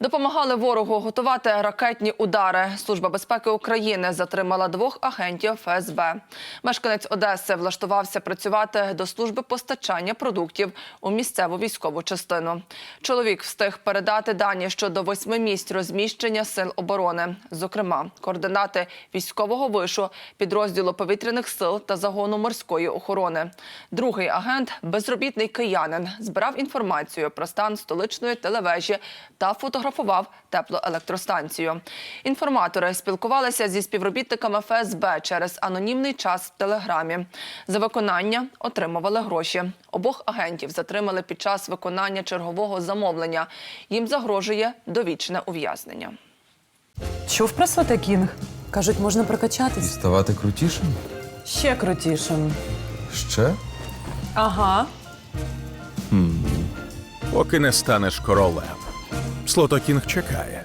Допомагали ворогу готувати ракетні удари. Служба безпеки України затримала двох агентів ФСБ. Мешканець Одеси влаштувався працювати до служби постачання продуктів у місцеву військову частину. Чоловік встиг передати дані щодо восьми місць розміщення сил оборони, зокрема, координати військового вишу, підрозділу повітряних сил та загону морської охорони. Другий агент, безробітний киянин, збирав інформацію про стан столичної телевежі та фотографував теплоелектростанцію. Інформатори спілкувалися зі співробітниками ФСБ через анонімний час в телеграмі. За виконання отримували гроші. Обох агентів затримали під час виконання чергового замовлення. Їм загрожує довічне ув'язнення. Чув про Сота Кінг? Кажуть, можна прокачатись. Ставати крутішим? Ще крутішим. Ще? Ага. Поки не станеш королем. Слотокінг чекає.